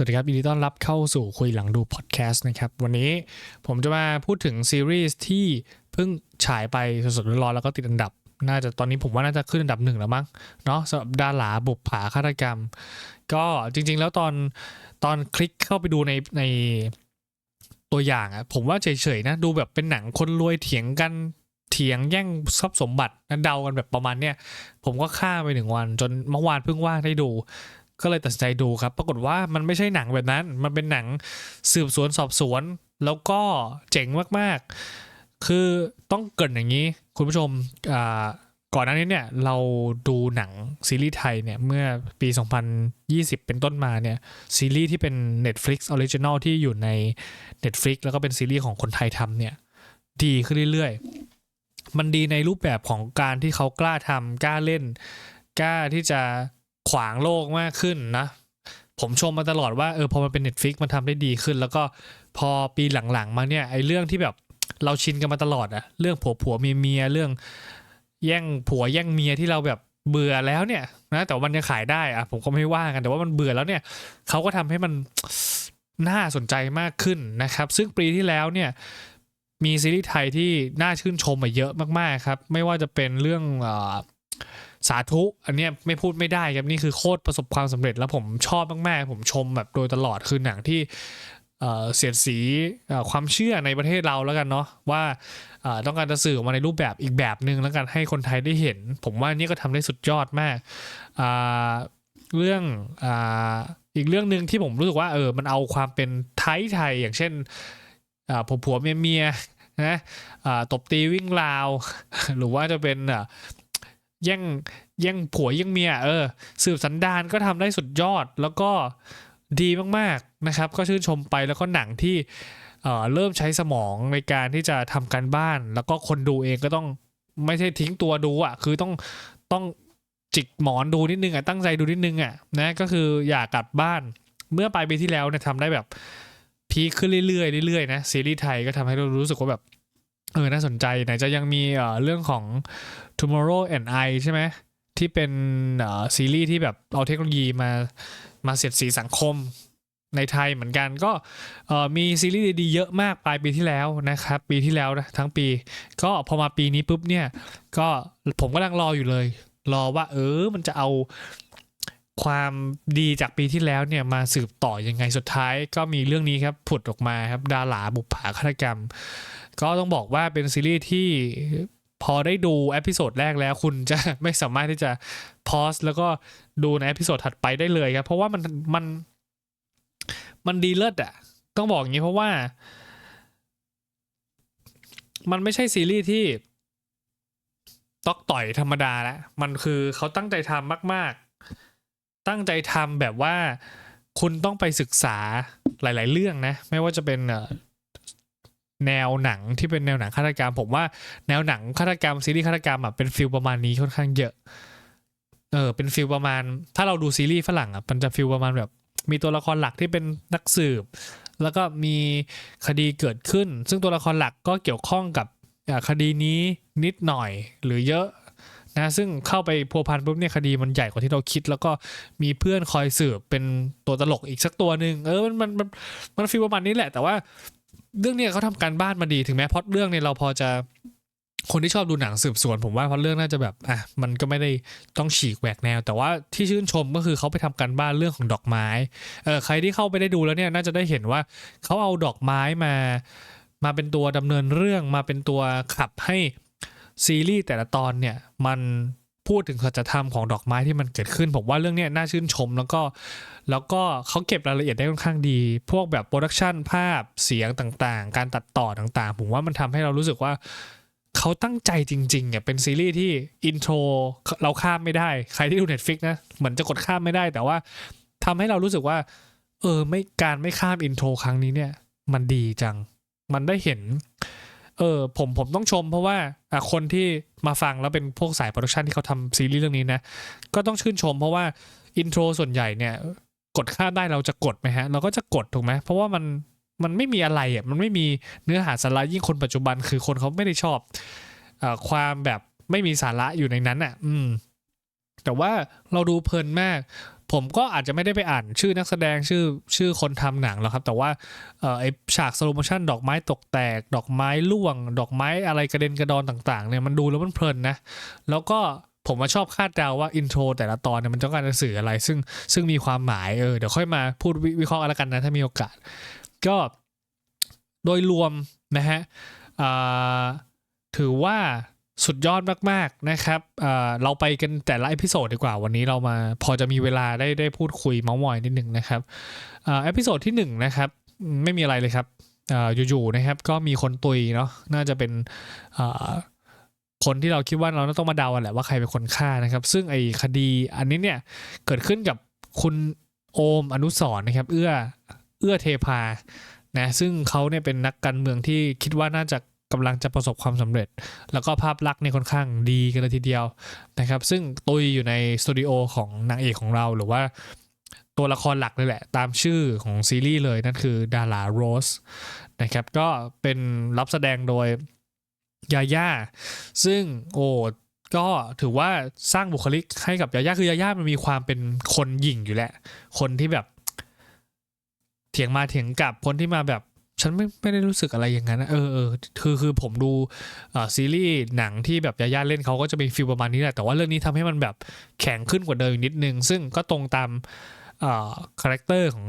สวัสดีครับยินดีต้อนรับเข้าสู่คุยหลังดูพอดแคสต์นะครับ วันนี้ผมจะมาพูดถึงซีรีส์ที่เพิ่งฉายไปสดๆร้อนๆแล้วก็ติดอันดับ น่าจะตอนนี้ผมว่าน่าจะขึ้นอันดับหนึ่งแล้วมั้งเนาะสำหรับดาราบุปผาฆาตกรรม ก็จริง ๆ แล้วตอนตอนคลิกเข้าไปดูในในตัวอย่างอะผมว่าเฉยๆนะดูแบบเป็นหนังคนรวยเถียงกันเถียงแย่งทรัพย์สมบัตินะเดากันแบบประมาณเนี้ยผมก็ข้าไปหนึ่งวันจนเมื่อวานเพิ่งว่างได้ดู ก็เลยตัดสินใจดูครับ ปรากฏว่ามันไม่ใช่หนังแบบนั้น มันเป็นหนังสืบสวนสอบสวน แล้วก็เจ๋งมากๆ คือต้องเกินอย่างนี้ คุณผู้ชมก่อนหน้านี้เนี่ยเราดูหนังซีรีส์ไทยเนี่ยเมื่อปี 2020 เป็นต้นมาเนี่ยซีรีส์ที่เป็น Netflix Original ที่อยู่ใน Netflix แล้วก็เป็นซีรีส์ของคนไทยทำเนี่ยดีขึ้นเรื่อยๆ มันดีในรูปแบบของการที่เขากล้าทำกล้าเล่น กล้าที่จะ ขวางโลกมากขึ้นนะ ผมชมมาตลอดว่าเออพอมันเป็น Netflix มันทำได้ดีขึ้น แล้วก็พอปีหลังๆ มาเนี่ยไอ้เรื่องที่แบบเราชินกันมาตลอดอะเรื่องผัวผัวเมียเมียเรื่อง แย่งผัวแย่งเมียที่เราแบบเบื่อแล้วเนี่ยนะแต่ว่ามันยังขายได้อะผมก็ไม่ว่ากันแต่ว่ามันเบื่อแล้วเนี่ยเขาก็ทำให้มันน่าสนใจมากขึ้นนะครับ ซึ่งปีที่แล้วเนี่ยมีซีรีส์ไทยที่น่าชื่นชมมาเยอะมากๆครับ ไม่ว่าจะเป็นเรื่องออ สาธุอันเนี้ยไม่พูดไม่ได้ครับนี่คือโคตรประสบความสำเร็จแล้วผมชอบมาก ๆ ผมชมแบบโดยตลอดคือหนังที่เสียดสีความเชื่อในประเทศเราแล้วกันเนาะว่าต้องการจะสื่อออกมาในรูปแบบอีกแบบหนึ่งแล้วกันให้คนไทยได้เห็น ผมว่านี่ก็ทำได้สุดยอดมากอ่เรื่องอ,อีกเรื่องหนึ่งที่ผมรู้สึกว่าเออมันเอาความเป็นไทยไทยอย่างเช่นผัวผัวเมียเมียนะตบตีวิ่งราว หรือว่าจะเป็นอ แย่งแย่งผัวแย่งเมียเออ สืบสันดานก็ทำได้สุดยอดแล้วก็ดีมากๆนะครับ ก็ชื่นชมไปแล้วก็หนังที่เอ่อเริ่มใช้สมองในการที่จะทำการบ้าน แล้วก็คนดูเองก็ต้องไม่ใช่ทิ้งตัวดูอะ คือต้องต้องจิกหมอนดูนิดนึงอะตั้งใจดูนิดนึงอะนะก็คืออยากกลับบ้านเมื่อปลายปีที่แล้วเนี่ยทำได้แบบพีคขึ้นเรื่อยๆเรื่อยๆนะซีรีส์ไทยก็ทำให้เรารู้สึกว่าแบบเออน่าสนใจไหนจะยังมีเออเรื่องของ Tomorrow and I ใช่ไหมที่เป็นซีรีส์ที่แบบเอาเทคโนโลยีมามาเสียดสีสังคมในไทยเหมือนกันก็มีซีรีส์ดีๆเยอะมากปลายปีที่แล้วนะครับ ปีที่แล้วนะทั้งปี ก็พอมาปีนี้ปุ๊บเนี่ย ก็ผมกำลังรออยู่เลย รอว่า เออมันจะเอาความดีจากปีที่แล้วเนี่ยมาสืบต่อยังไงสุดท้าย ก็มีเรื่องนี้ครับผุดออกมาครับดาราบุปผาฆาตกรรม ก็ต้องบอกว่าเป็นซีรีส์ที่ พอได้ดูเอพิโซดแรกแล้วคุณจะไม่สามารถที่จะพอสแล้วก็ดูในเอพิโซดถัดไปได้เลยครับ เพราะว่ามันมันมันดีเลิศอะต้องบอกอย่างนี้เพราะว่า มันไม่ใช่ซีรีส์ที่ตอกต่อยธรรมดาแล้วมันคือเขาตั้งใจทำมาก ๆ ตั้งใจทำแบบว่าคุณต้องไปศึกษาหลาย ๆ เรื่องนะ ไม่ว่าจะเป็น แนวหนังที่เป็นแนวหนังฆาตกรรม ผมว่าแนวหนังฆาตกรรมซีรีส์ฆาตกรรมอะเป็นฟิลประมาณนี้ค่อนข้างเยอะ เออ เป็นฟิลประมาณ ถ้าเราดูซีรีส์ฝรั่งอะมันจะฟิลประมาณแบบ มีตัวละครหลักที่เป็นนักสืบ แล้วก็มีคดีเกิดขึ้น ซึ่งตัวละครหลักก็เกี่ยวข้องกับคดีนี้นิดหน่อยหรือเยอะนะซึ่งเข้าไปพัวพันปุ๊บเนี่ยคดีมันใหญ่กว่าที่เราคิด แล้วก็มีเพื่อนคอยสืบเป็นตัวตลกอีกสักตัวหนึ่งเออมันมันมันมันฟีลประมาณนี้แหละ แต่ว่า เรื่องเนี้ยเขาทำการบ้านมาดีถึงแม้พอดเรื่องเนี่ยเราพอจะคนที่ชอบดูหนังสืบสวนผมว่าพอดเรื่องน่าจะแบบอะมันก็ไม่ได้ต้องฉีกแหวกแนว แต่ว่าที่ชื่นชมก็คือเขาไปทำการบ้านเรื่องของดอกไม้เออใครที่เข้าไปได้ดูแล้วเนี่ยน่าจะได้เห็นว่าเขาเอาดอกไม้มา มาเป็นตัวดำเนินเรื่องมาเป็นตัวขับให้ซีรีส์แต่ละตอนเนี่ยมัน พูดถึงสัจธรรมของดอกไม้ที่มันเกิดขึ้น ผมว่าเรื่องนี้น่าชื่นชม แล้วก็แล้วก็เขาเก็บรายละเอียดได้ค่อนข้างดี พวกแบบโปรดักชันภาพเสียงต่างๆ การตัดต่อต่างๆ ผมว่ามันทำให้เรารู้สึกว่าเขาตั้งใจจริงๆอะเป็นซีรีส์ที่อินโทรเราข้ามไม่ได้ ใครที่ดู Netflix นะ เหมือนจะกดข้ามไม่ได้ แต่ว่าทำให้เรารู้สึกว่า เออไม่การไม่ข้ามอินโทรครั้งนี้เนี่ย มันดีจัง มันได้เห็น เออผมผมต้องชมเพราะว่าคนที่ มาฟังแล้วเป็นพวกสายโปรดักชันที่เขาทำซีรีส์เรื่องนี้นะ ก็ต้องชื่นชมเพราะว่าอินโทรส่วนใหญ่เนี่ย กดค่าได้เราจะกดไหมฮะ เราก็จะกดถูกไหมเพราะว่ามันมันไม่มีอะไรอะมันไม่มีเนื้อหาสาระยิ่งคนปัจจุบัน คือคนเขาไม่ได้ชอบอความแบบไม่มีสาระอยู่ในนั้นอะ อืม แต่ว่าเราดูเพลินมาก ผมก็อาจจะไม่ได้ไปอ่านชื่อนักแสดงชื่อชื่อคนทำหนังหรอกครับ แต่ว่าไอฉากสโลโมชันดอกไม้ตกแตก ดอกไม้ร่วง ดอกไม้อะไรกระเด็นกระดอนต่างๆเนี่ยมันดูแล้วมันเพลินนะ แล้วก็ผมมาชอบคาดเดาว่าอินโทรแต่ละตอนเนี่ยมันต้องการจะสื่ออะไร ซึ่งซึ่งมีความหมายเออเดี๋ยวค่อยมาพูดวิเคราะห์กันแล้วกันนะถ้ามีโอกาส ก็โดยรวมนะฮะถือว่า สุดยอดมาก ๆ นะครับเราไปกันแต่ละเอพิโซดดีกว่าวันนี้เรามาพอจะมีเวลาได้ได้พูดคุยเมาส์มอยนิดหนึ่งนะครับอ่าเอพิโซดที่หนึ่งนะครับไม่มีอะไรเลยครับอยู่ๆนะครับก็มีคนตุยเนาะน่าจะเป็นคนที่เราคิดว่าเราต้องมาเดาแหละว่าใครเป็นคนฆ่านะครับ ซึ่งไอ้คดีอันนี้เนี่ยเกิดขึ้นกับคุณโอมอนุสรนะครับ เอื้อเอื้อเทพานะซึ่งเขาเนี่ยเป็นนักการเมืองที่คิดว่าน่าจะ กำลังจะประสบความสำเร็จ แล้วก็ภาพลักษณ์เนี่ยค่อนข้างดีกันเลยทีเดียวนะครับ ซึ่งตุยอยู่ในสตูดิโอของนางเอกของเราหรือว่าตัวละครหลักเลยแหละ ตามชื่อของซีรีส์เลย นั่นคือดาราโรสนะครับ ก็เป็นรับแสดงโดยยาย่าซึ่งโอ้ก็ถือว่าสร้างบุคลิกให้กับยาย่าคือยาย่ามันมีความเป็นคนหยิ่งอยู่แหละ คนที่แบบ เถียงมาเถียงกลับคนที่มาแบบ ฉันไม่ไม่ได้รู้สึกอะไรอย่างนั้นนะเออเออคือคือผมดูซีรีส์หนังที่แบบยาย่าเล่นเขาก็จะเป็นฟีลประมาณนี้แหละแต่ว่าเรื่องนี้ทำให้มันแบบแข็งขึ้นกว่าเดิมอีกนิดนึง ซึ่งก็ตรงตามคาแรคเตอร์ของ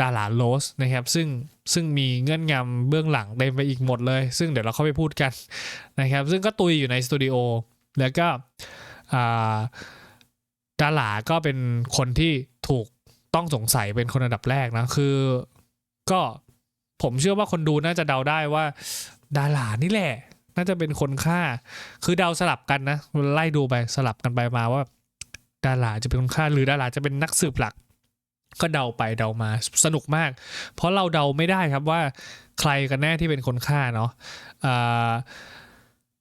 ดาราโรสนะครับ ซึ่งซึ่งมีเงื่อนงำเบื้องหลังเต็มไปอีกหมดเลย ซึ่งเดี๋ยวเราเข้าไปพูดกันนะครับ ซึ่งก็ตุยอยู่ในสตูดิโอแล้วก็ดาราก็เป็นคนที่ถูกต้องสงสัยเป็นคนอันดับแรกนะ คือก็ ผมเชื่อว่าคนดูน่าจะเดาได้ว่า ดารานี่แหละ น่าจะเป็นคนฆ่า คือเดาสลับกันนะไล่ดูไปสลับกันไปมาว่า ดาราจะเป็นคนฆ่า หรือดาราจะเป็นนักสืบหลัก ก็เดาไปเดามาสนุกมาก เพราะเราเดาไม่ได้ครับว่าใครกันแน่ที่เป็นคนฆ่าเนาะอ่า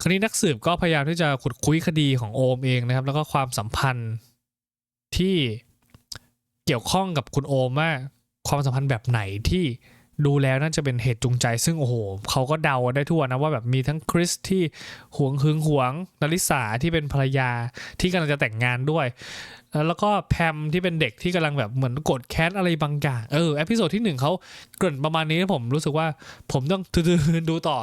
คราวนี้นักสืบก็พยายามที่จะขุดคุยคดีของโอมเองนะครับ แล้วก็ความสัมพันธ์ที่เกี่ยวข้องกับคุณโอมว่าความสัมพันธ์แบบไหนที่ ดูแล้วน่าจะเป็นเหตุจูงใจ ซึ่งโอ้โหเขาก็เดาได้ทั่วนะว่าแบบมีทั้งคริสที่หวงหึงหวงนาริสาที่เป็นภรรยาที่กำลังจะแต่งงานด้วย แล้วก็แพมที่เป็นเด็กที่กำลังแบบเหมือนกดแคสอะไรบางอย่าง เออเอพิโซดที่หนึ่งเขาเกริ่นประมาณนี้ผมรู้สึกว่าผมต้องทืนดูต่อ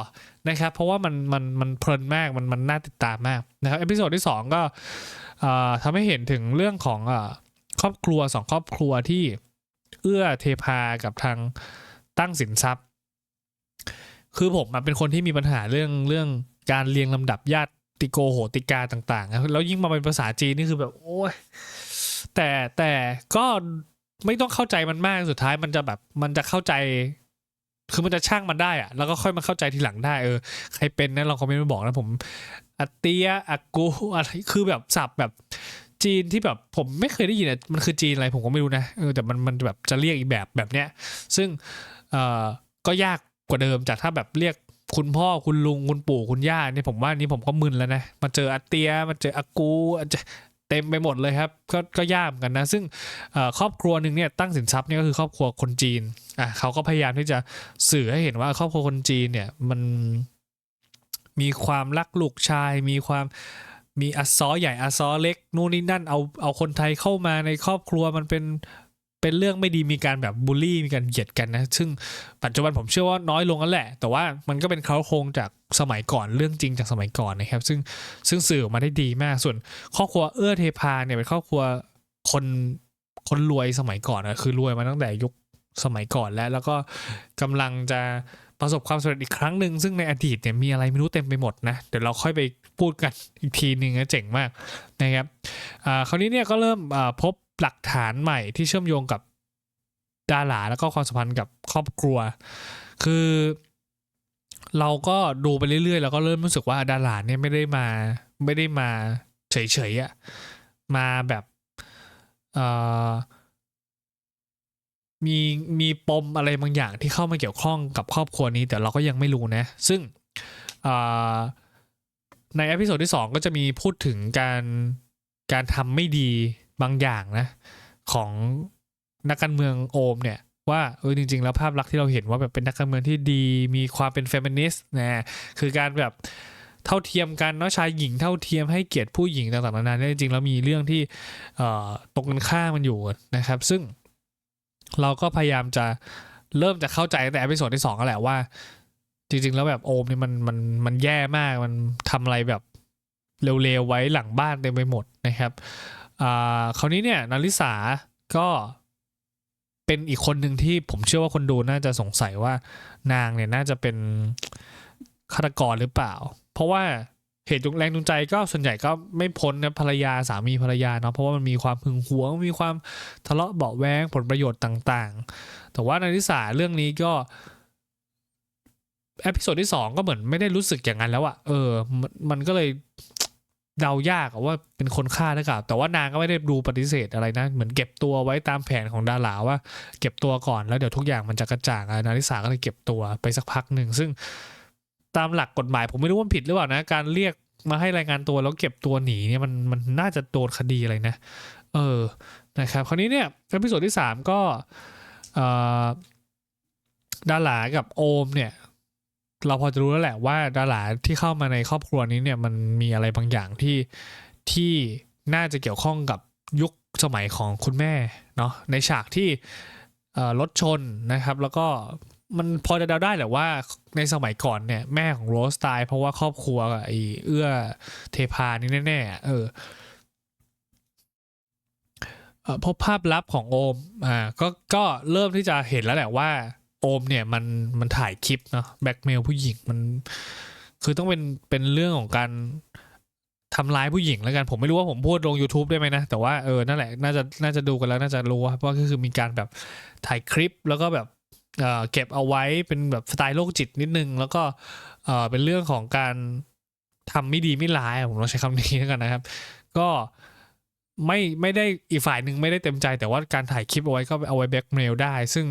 นะครับ เพราะว่ามันมันมันเพลินมากมันมันน่าติดตามมากนะครับเอพิโซดที่สองก็เอ่อทำให้เห็นถึงเรื่องของเอ่อครอบครัวสองครอบครัวที่เอื้อเทพากับทาง ตั้งสินทรัพย์ คือผมเป็นคนที่มีปัญหาเรื่องเรื่องการเรียงลำดับญาติโกโหติกาต่างๆ แล้วยิ่งมาเป็นภาษาจีนนี่คือแบบ โอ้ยแต่แต่ก็ไม่ต้องเข้าใจมันมากสุดท้ายมันจะแบบมันจะเข้าใจ คือมันจะช่างมันได้อะแล้วก็ค่อยมาเข้าใจทีหลังได้เออใครเป็นนะลองคอมเมนต์มาบอกนะผมอาเตียอากูอะไรคือแบบสับแบบจีนที่แบบผมไม่เคยได้ยินอะมันคือจีนอะไรผมก็ไม่รู้นะเออแต่มันมันแบบจะเรียกอีกแบบแบบเนี้ย ซึ่ง เอ่อก็ยากกว่าเดิมจากถ้าแบบเรียกคุณพ่อคุณลุงคุณปู่คุณย่าเนี่ยผมว่านี่ผมก็มึนแล้วนะมาเจออาเตียมาเจออากูอาจจะเต็มไปหมดเลยครับ ก็ก็ยากเหมือนกันนะ ซึ่งครอบครัวหนึ่งเนี่ยตั้งสินทรัพย์เนี่ยก็คือครอบครัวคนจีนอะเขาก็พยายามที่จะสื่อให้เห็นว่าครอบครัวคนจีนเนี่ยมันมีความรักลูกชาย มีความมีอัซอใหญ่อัซอเล็กนู่นนี่นั่นเอาเอาคนไทยเข้ามาในครอบครัวมันเป็น เป็นเรื่องไม่ดีมีการแบบบูลลี่มีการเหยียดกันนะ ซึ่งปัจจุบันผมเชื่อว่าน้อยลงแล้วแหละ แต่ว่ามันก็เป็นเขาโครงจากสมัยก่อนเรื่องจริงจากสมัยก่อนนะครับ ซึ่งซึ่งสื่อออกมาได้ดีมาก ส่วนครอบครัวเอื้อเทพาเนี่ยเป็นครอบครัวคนคนรวยสมัยก่อนนะคือรวยมาตั้งแต่ยุคสมัยก่อนแล้วแล้วก็กำลังจะประสบความสำเร็จอีกครั้งหนึ่งซึ่งในอดีตเนี่ยมีอะไรไม่รู้เต็มไปหมดนะ เดี๋ยวเราค่อยไปพูดกันอีกทีหนึ่งนะเจ๋งมากนะครับอ่าคราวนี้เนี่ยก็เริ่มอ่าพบ หลักฐานใหม่ที่เชื่อมโยงกับดาราแล้วก็ความสัมพันธ์กับครอบครัว คือ เราก็ดูไปเรื่อยๆ แล้วก็เริ่มรู้สึกว่าดาราเนี่ยไม่ได้มาไม่ได้มาเฉยๆอะมาแบบเอ่อมีมีปมอะไรบางอย่างที่เข้ามาเกี่ยวข้องกับครอบครัวนี้ แต่เราก็ยังไม่รู้นะ ซึ่งในอพิโซดที่ 2 ก็จะมีพูดถึงการการทำไม่ดี บางอย่างนะ ของนักการเมืองโอมเนี่ยว่าเออจริง ๆ แล้วภาพลักษณ์ที่เราเห็นว่าแบบเป็นนักการเมืองที่ดีมีความเป็นเฟมินิสต์นะคือการแบบเท่าเทียมกันเนาะชายหญิงเท่าเทียมให้เกียรติผู้หญิงต่างๆนานาเนี่ยจริงๆแล้วมีเรื่องที่เอ่อตรงกันข้ามมันอยู่นะครับ ซึ่งเราก็พยายามจะเริ่มจะเข้าใจแต่เอพิโซดที่สองก็แหละว่า จริง ๆ แล้วแบบโอมเนี่ยมันมันมันแย่มากมันทำอะไรแบบเร็วๆไว้หลังบ้านเต็มไปหมดนะครับ อ่าคราวนี้เนี่ยนาริสาก็เป็นอีกคนหนึ่งที่ผมเชื่อว่าคนดูน่าจะสงสัยว่านางเนี่ยน่าจะเป็นฆาตกรหรือเปล่า เพราะว่าเหตุจูงแรงจูงใจก็ส่วนใหญ่ก็ไม่พ้นนะภรรยาสามีภรรยาเนาะเพราะว่ามันมีความหึงหวง มีความทะเลาะเบาแว้งผลประโยชน์ต่างๆ แต่ว่านาริสาเรื่องนี้ก็เอพิโซดที่สองก็เหมือนไม่ได้รู้สึกอย่างนั้นแล้วอะเออมมันก็เลย เดายากว่าเป็นคนฆ่าหรือเปล่าแต่ว่านางก็ไม่ได้ดูปฏิเสธอะไรนะ เหมือนเก็บตัวไว้ตามแผนของดาราว่า เก็บตัวก่อนแล้วเดี๋ยวทุกอย่างมันจะกระจ่างอะนาริสาก็เลยเก็บตัวไปสักพักหนึ่งซึ่งตามหลักกฎหมายผมไม่รู้ว่าผิดหรือเปล่านะ การเรียกมาให้รายงานตัวแล้วเก็บตัวหนีเนี่ยมันมันน่าจะโดนคดีอะไรนะ เออนะครับ คราวนี้เนี่ยเอพิโซดที่สามก็ดารากับโอมเนี่ย เราพอจะรู้แล้วแหละว่าดาราที่เข้ามาในครอบครัวนี้เนี่ยมันมีอะไรบางอย่างที่ที่น่าจะเกี่ยวข้องกับยุคสมัยของคุณแม่เนาะในฉากที่รถชนนะครับ แล้วก็มันพอจะเดาได้แหละว่าในสมัยก่อนเนี่ยแม่ของโรสตายเพราะว่าครอบครัวไอ้เอื้อเทพานี่แน่ๆเออพบภาพลับของโอมอ่าก็ก็เริ่มที่จะเห็นแล้วแหละว่า โอมเนี่ยมันมันถ่ายคลิปเนาะแบ็กเมลผู้หญิงมันคือต้องเป็นเป็นเรื่องของการทำร้ายผู้หญิงแล้วกันผมไม่รู้ว่าผมพูดลง YouTube ได้ไหมนะ แต่ว่าเออนั่นแหละน่าจะน่าจะดูกันแล้วน่าจะรู้ว่าเพราะก็คือมีการแบบถ่ายคลิปแล้วก็แบบเออเก็บเอาไว้เป็นแบบสไตล์โรคจิตนิดนึง แล้วก็เออเป็นเรื่องของการทำไม่ดีไม่ร้ายผมต้องใช้คำนี้แล้วกันนะครับ ก็ไม่ไม่ได้อีกฝ่ายหนึ่งไม่ได้เต็มใจ แต่ว่าการถ่ายคลิปเอาไว้ก็เอาไว้แบ็กเมลได้ ซึ่ง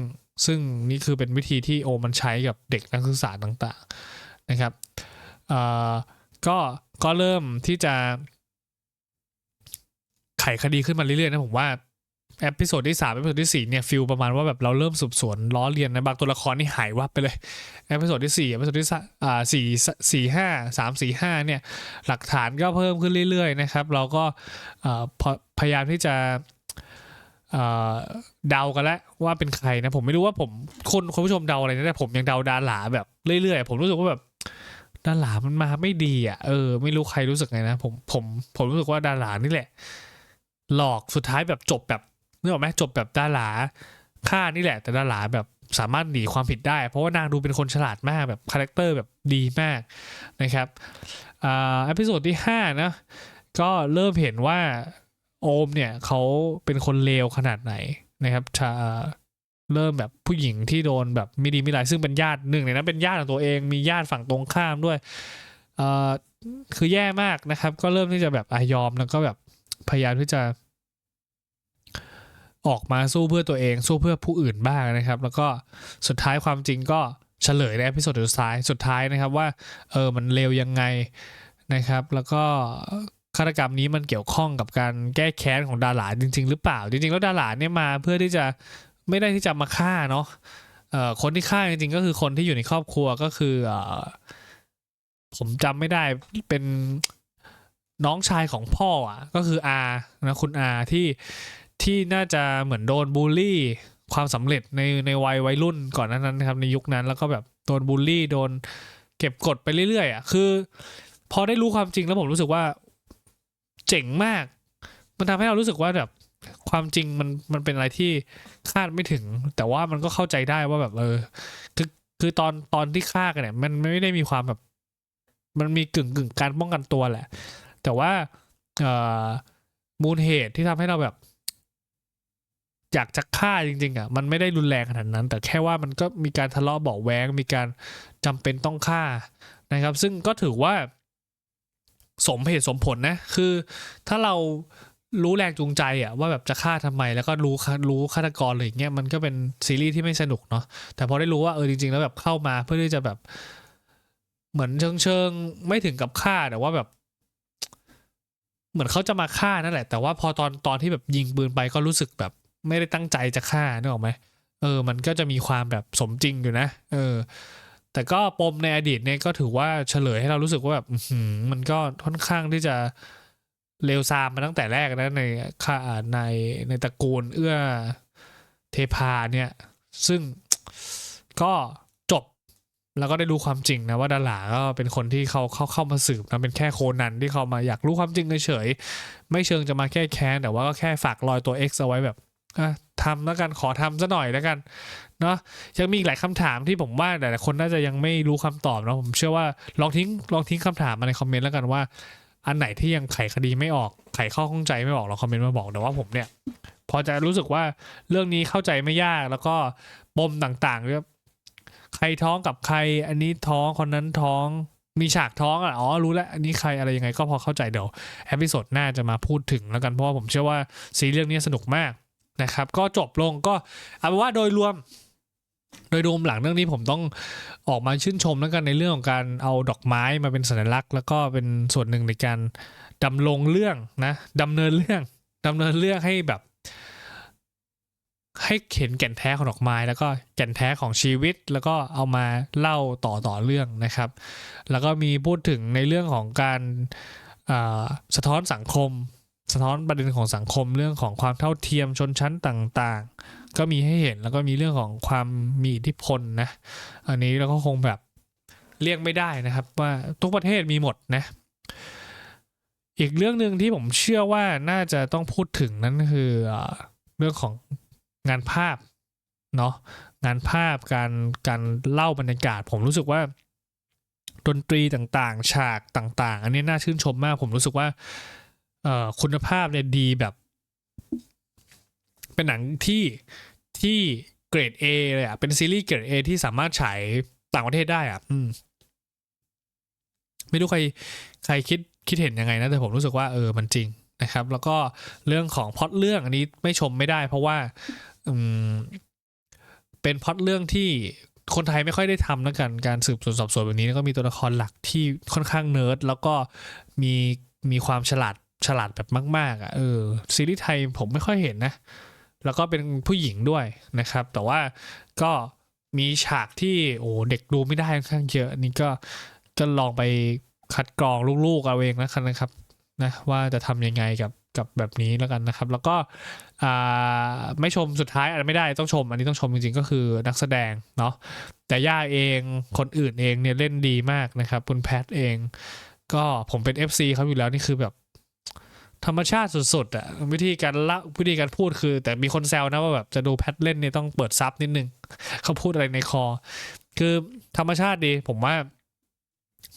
ซึ่งนี่คือเป็นวิธีที่โอมันใช้กับเด็กนักศึกษาต่างๆนะครับก็ก็เริ่มที่จะ ไขคดีขึ้นมาเรื่อยๆนะผมว่าเอพิโซดที่สามเอพิโซดที่สี่เนี่ยฟิลประมาณว่าแบบเราเริ่มสืบสวนล้อเลียนนะบางตัวละครนี่หายวับไปเลยเอพิโซดที่สี่เอพิโซดที่สอ่าสี่สี่ห้าสามสี่ห้าเนี่ย หลักฐานก็เพิ่มขึ้นเรื่อยๆนะครับ เราก็อ่อพอพยายามที่จะ เดากันแล้วว่าเป็นใครนะ ผมไม่รู้ว่าผมคนคุณผู้ชมเดาอะไรนะแต่ผมยังเดาดาหลาแบบเรื่อยๆ ผมรู้สึกว่าแบบดาหลามันมาไม่ดีอะเออไม่รู้ใครรู้สึกไงนะผมผมผมรู้สึกว่าดาหลานี่แหละ หลอกสุดท้ายแบบจบแบบนึกออกไหมจบแบบดาหลาฆ่านี่แหละ แต่ดาหลาแบบสามารถหนีความผิดได้ เพราะว่านางดูเป็นคนฉลาดมากแบบคาแรคเตอร์แบบดีมากนะครับอ่าอพิโซดที่ห้านะก็เริ่มเห็นว่า โอมเนี่ยเขาเป็นคนเลวขนาดไหนนะครับชาเริ่มแบบผู้หญิงที่โดนแบบไม่ดีไม่ร้ายซึ่งเป็นญาติหนึ่งในนั้นเป็นญาติของตัวเองมีญาติฝั่งตรงข้ามด้วยเอ่อคือแย่มากนะครับ ก็เริ่มที่จะแบบอายอมแล้วก็แบบพยายามที่จะออกมาสู้เพื่อตัวเอง สู้เพื่อผู้อื่นบ้างนะครับ แล้วก็สุดท้ายความจริงก็เฉลยในเอพิโซดสุดท้ายสุดท้ายนะครับว่าเออมันเลวยังไงนะครับ แล้วก็ ฆาตกรรมนี้มันเกี่ยวข้องกับการแก้แค้นของดาราจริง ๆ หรือเปล่า จริง ๆ แล้วดาราเนี่ยมาเพื่อที่จะไม่ได้ที่จะมาฆ่าเนาะเอ่อคนที่ฆ่าจริงๆก็คือคนที่อยู่ในครอบครัวก็คือเอ่อผมจำไม่ได้เป็นน้องชายของพ่ออะ ก็คืออานะคุณอาที่ที่น่าจะเหมือนโดนบูลลี่ความสำเร็จในในวัยวัยรุ่นก่อนนานั้นนะครับในยุคนั้นแล้วก็แบบโดนบูลลี่โดนเก็บกดไปเรื่อยๆอะคือ พอได้รู้ความจริงแล้วผมรู้สึกว่า เจ๋งมาก มันทำให้เรารู้สึกว่าแบบความจริงมันมันเป็นอะไรที่คาดไม่ถึง แต่ว่ามันก็เข้าใจได้ว่าแบบเออคือคือตอนตอนที่ฆ่ากันเนี่ย มันไม่ได้มีความแบบ มันมีกึ่งกึ่งการป้องกันตัวแหละ แต่ว่าเอ่อมูลเหตุที่ทำให้เราแบบอยากจะฆ่าจริงๆอะมันไม่ได้รุนแรงขนาดนั้น แต่แค่ว่ามันก็มีการทะเลาะเบาแวงมีการจำเป็นต้องฆ่านะครับ ซึ่งก็ถือว่า สมเหตุสมผลนะ คือถ้าเรารู้แรงจูงใจอะว่าแบบจะฆ่าทำไม แล้วก็รู้รู้ฆาตกรอะไรอย่างเงี้ยมันก็เป็นซีรีส์ที่ไม่สนุกเนาะแต่พอได้รู้ว่าเออจริง ๆ แล้วแบบเข้ามาเพื่อที่จะแบบ เหมือนเชิงเชิงไม่ถึงกับฆ่าแต่ว่าแบบ เหมือนเขาจะมาฆ่านั่นแหละ แต่ว่าพอตอนตอนที่แบบยิงปืนไปก็รู้สึกแบบ ไม่ได้ตั้งใจจะฆ่านึกออกไหมเออ มันก็จะมีความแบบสมจริงอยู่นะ เออ แต่ก็ปมในอดีตเนี่ยก็ถือว่าเฉลยให้เรารู้สึกว่าแบบมันก็ค่อนข้างที่จะเลวซามมาตั้งแต่แรกนะในค่าในในตระกูลเอื้อเทพาเนี่ย ซึ่งก็จบแล้วก็ได้รู้ความจริงนะว่าดาราก็เป็นคนที่เขาเข้าเข้ามาสืบนะเป็นแค่โคนันที่เขามาอยากรู้ความจริงเฉยๆไม่เชิงจะมาแค่แค้นแต่ว่าก็แค่ฝากรอยตัว X เอาไว้แบบทำแล้วกันขอทำซะหน่อยแล้วกัน เนาะยังมีอีกหลายคำถามที่ผมว่าหลายๆคนน่าจะยังไม่รู้คำตอบเนาะผมเชื่อว่าลองทิ้งลองทิ้งคำถามมาในคอมเมนต์แล้วกันว่า อันไหนที่ยังไขคดีไม่ออกไขข้อข้องใจไม่ออกลองคอมเมนต์มาบอกแต่ว่าผมเนี่ย พอจะรู้สึกว่าเรื่องนี้เข้าใจไม่ยากแล้วก็ปมต่างๆเนี่ยใครท้องกับใคร อันนี้ท้องคนนั้นท้องมีฉากท้องอะอ๋อรู้แล้วอันนี้ใครอะไรยังไงก็พอเข้าใจเดี๋ยวเอพิโซดหน้าจะมาพูดถึงแล้วกันเพราะว่าผมเชื่อว่าซีรีส์เรื่องนี้สนุกมากนะครับ ก็จบลงก็เอาเป็นว่าโดยรวม โดยรวมหลังเรื่องนี้ผมต้องออกมาชื่นชมแล้วกันในเรื่องของการเอาดอกไม้มาเป็นสัญลักษณ์ แล้วก็เป็นส่วนหนึ่งในการดำรงเรื่องนะดำเนินเรื่องดำเนินเรื่องให้แบบ ให้เห็นแก่นแท้ของดอกไม้ แล้วก็แก่นแท้ของชีวิต แล้วก็เอามาเล่าต่อต่อเรื่องนะครับ แล้วก็มีพูดถึงในเรื่องของการสะท้อนสังคม สะท้อนประเด็นของสังคมเรื่องของความเท่าเทียมชนชั้นต่างๆ ก็มีให้เห็นแล้วก็มีเรื่องของความมีอิทธิพลนะ อันนี้เราก็คงแบบเลี่ยงไม่ได้นะครับ ว่าทุกประเทศมีหมดนะ อีกเรื่องหนึ่งที่ผมเชื่อว่าน่าจะต้องพูดถึงนั่นคือเรื่องของงานภาพเนาะงานภาพการการเล่าบรรยากาศ ผมรู้สึกว่าดนตรีต่างๆ ฉากต่าง ๆ อันนี้น่าชื่นชมมาก ผมรู้สึกว่าคุณภาพเนี่ยดีแบบ เป็นหนังที่ที่เกรด A เลยอะเป็นซีรีส์เกรด A ที่สามารถฉายต่างประเทศได้อะ อืม ไม่รู้ใครใครคิดคิดเห็นยังไงนะ แต่ผมรู้สึกว่าเออมันจริงนะครับ แล้วก็เรื่องของพล็อตเรื่องอันนี้ไม่ชมไม่ได้ เพราะว่า อืม เป็นพล็อตเรื่องที่คนไทยไม่ค่อยได้ทำแล้วกันการสืบสวนสอบสวนแบบนี้แล้วก็มีตัวละครหลักที่ค่อนข้างเนิร์ดแล้วก็มีมีความฉลาดฉลาดแบบมาก ๆ อะเออซีรีส์ไทยผมไม่ค่อยเห็นนะ แล้วก็เป็นผู้หญิงด้วยนะครับ แต่ว่าก็มีฉากที่โอ้เด็กดูไม่ได้ค่อนข้างเยอะนี่ก็ก็ลองไปคัดกรองลูกๆเอาเองนะครับนะว่าจะทำยังไงกับกับแบบนี้แล้วกันนะครับ แล้วก็ไม่ชมสุดท้ายอะไรไม่ได้ต้องชม อันนี้ต้องชมจริงๆก็คือนักแสดงเนาะแต่ย่าเองคนอื่นเองเนี่ยเล่นดีมากนะครับคุณแพทเอง ก็ผมเป็น FC เขาอยู่แล้วนี่คือแบบ ธรรมชาติสุดๆอะวิธีการละวิธีการพูดคือ แต่มีคนแซวนะว่าแบบจะดูแพทเล่นเนี่ยต้องเปิดซับนิดนึงเขาพูดอะไรในคอ คือธรรมชาติดี ผมว่า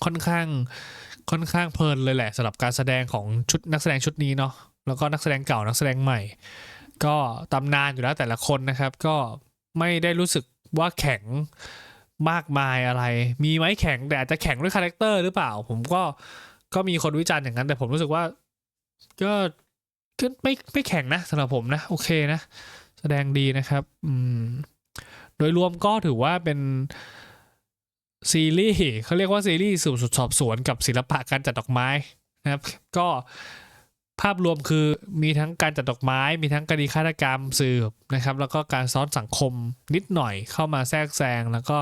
ค่อนข้างค่อนข้างเพลินเลยแหละสำหรับการแสดงของชุดนักแสดงชุดนี้เนาะแล้วก็นักแสดงเก่านักแสดงใหม่ ก็ตำนานอยู่แล้วแต่ละคนนะครับ ก็ไม่ได้รู้สึกว่าแข็งมากมายอะไร มีไหมแข็งแต่อาจจะแข็งด้วยคาแรคเตอร์หรือเปล่า ผมก็ก็มีคนวิจารณ์อย่างนั้น แต่ผมรู้สึกว่า ก็ก็ไม่ไม่แข็งนะสำหรับผมนะ โอเคนะ แสดงดีนะครับ อืม โดยรวมก็ถือว่าเป็นซีรีส์เขาเรียกว่าซีรีส์สืบสสอบสวนกับศิลปะการจัดดอกไม้นะครับ ก็ภาพรวมคือมีทั้งการจัดดอกไม้ มีทั้งคดีฆาตกรรมสืบนะครับ แล้วก็การซ้อนสังคมนิดหน่อยเข้ามาแทรกแซงแล้วก็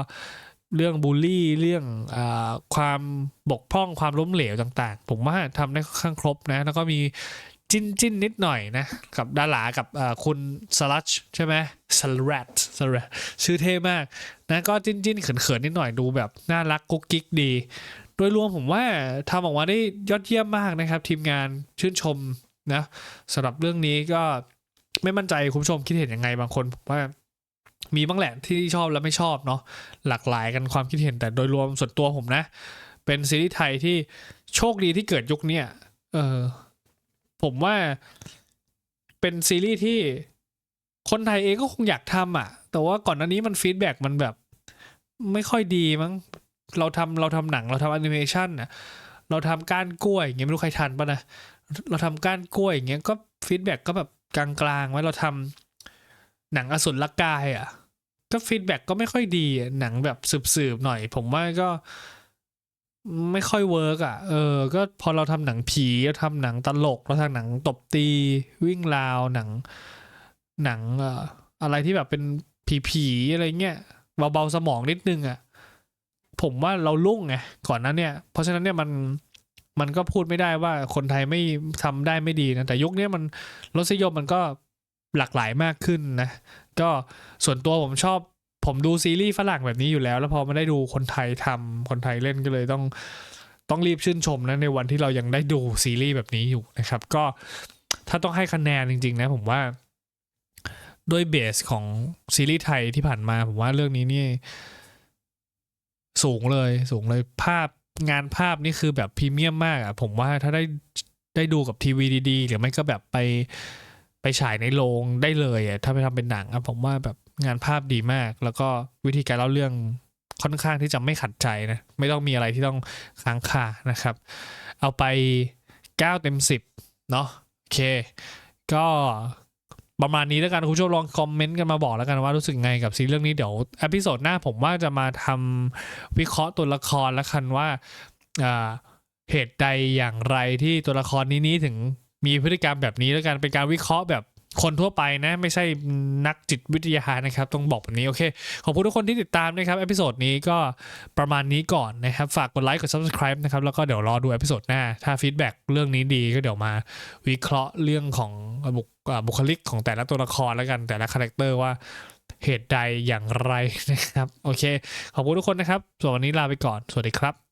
เรื่องบูลลี่เรื่องอความบกพร่องความล้มเหลวต่างๆ ผมว่าทำได้ค่อนข้างครบนะ แล้วก็มีจิ้นจิ้นนิดหน่อยนะ กับดารากับคุณสลัชใช่ไหมสลัดสลัดชื่อเท่มากนะก็จิ้นจิ้นเขินเขินนิดหน่อยดูแบบน่ารักกุ๊กกิ๊กดี โดยรวมผมว่าทำออกมาได้ยอดเยี่ยมมากนะครับ ทีมงานชื่นชมนะสำหรับเรื่องนี้ก็ไม่มั่นใจคุณผู้ชมคิดเห็นยังไงบางคนผมว่า มีบ้างแหละที่ชอบและไม่ชอบเนาะหลากหลายกันความคิดเห็นแต่โดยรวมส่วนตัวผมนะ เป็นซีรีส์ไทยที่โชคดีที่เกิดยุคเนี้ยเออผมว่าเป็นซีรีส์ที่คนไทยเองก็คงอยากทำอะ แต่ว่าก่อนหน้านี้มันฟีดแบ็กมันแบบ ไม่ค่อยดีมั้งเราทำเราทำหนังเราทำแอนิเมชันน่ะเราทำก้านกล้วยอย่างเงี้ยไม่รู้ใครทันปะนะเราทำก้านกล้วยอย่างเงี้ยก็ฟีดแบ็กก็แบบกลางๆไว้เราทำ หนังอสุรกายอะ ก็ฟีดแบ็กก็ไม่ค่อยดีหนังแบบสืบๆหน่อย ผมว่าก็ไม่ค่อยเวิร์กอะ เออ ก็พอเราทำหนังผีเราทำหนังตลกเราทำหนังตบตี วิ่งราวหนัง หนังอะไรที่แบบเป็นผีๆอะไรเงี้ยเบาๆสมองนิดนึงอะ ผมว่าเราลุ่งไงก่อนนั้นเนี่ย เพราะฉะนั้นเนี่ยมันมันก็พูดไม่ได้ว่าคนไทยไม่ทำได้ไม่ดีนะแต่ยุคนี้มันรสนิยมมันก็ หลากหลายมากขึ้นนะ ก็ส่วนตัวผมชอบผมดูซีรีส์ฝรั่งแบบนี้อยู่แล้ว แล้วพอมาได้ดูคนไทยทำคนไทยเล่นก็เลยต้องต้องรีบชื่นชมนะในวันที่เรายังได้ดูซีรีส์แบบนี้อยู่นะครับ ก็ถ้าต้องให้คะแนนจริง ๆ นะ ผมว่าด้วยเบสของซีรีส์ไทยที่ผ่านมา ผมว่าเรื่องนี้นี่ สูงเลยสูงเลยภาพงานภาพนี่คือแบบพรีเมียมมากอะผมว่าถ้าได้ได้ดูกับทีวีดีๆหรือไม่ก็แบบไป ไปฉายในโรงได้เลยอะถ้าไปทำเป็นหนังอะผมว่าแบบงานภาพดีมาก แล้วก็วิธีการเล่าเรื่องค่อนข้างที่จะไม่ขัดใจนะ ไม่ต้องมีอะไรที่ต้องค้างคานะครับ เอาไป 9 เต็ม 10 เนาะโอเค ก็ประมาณนี้แล้วกันคุณผู้ชมลองคอมเมนต์กันมาบอกแล้วกันว่ารู้สึกไงกับซีรีส์เรื่องนี้เดี๋ยวอพิโซดหน้าผมว่าจะมาทำวิเคราะห์ตัวละครแล้วกันว่าอ่าเหตุใดอย่างไรที่ตัวละครนี้นี้ถึง มีพฤติกรรมแบบนี้แล้วกันเป็นการวิเคราะห์แบบคนทั่วไปนะ ไม่ใช่นักจิตวิทยานะครับ ต้องบอกแบบนี้ โอเค ขอบคุณทุกคนที่ติดตามนะครับเอพิโซดนี้ก็ประมาณนี้ก่อนนะครับ ฝากกดไลค์กด subscribe นะครับ แล้วก็เดี๋ยวรอดูเอพิโซดหน้า ถ้าฟีดแบ็กเรื่องนี้ดีก็เดี๋ยวมาวิเคราะห์เรื่องของบุคบุคลิกของแต่ละตัวละครแล้วกันแต่ละคาแรคเตอร์ว่าเหตุใดอย่างไรนะครับ โอเค ขอบคุณทุกคนนะครับส่วนวันนี้ลาไปก่อน สวัสดีครับ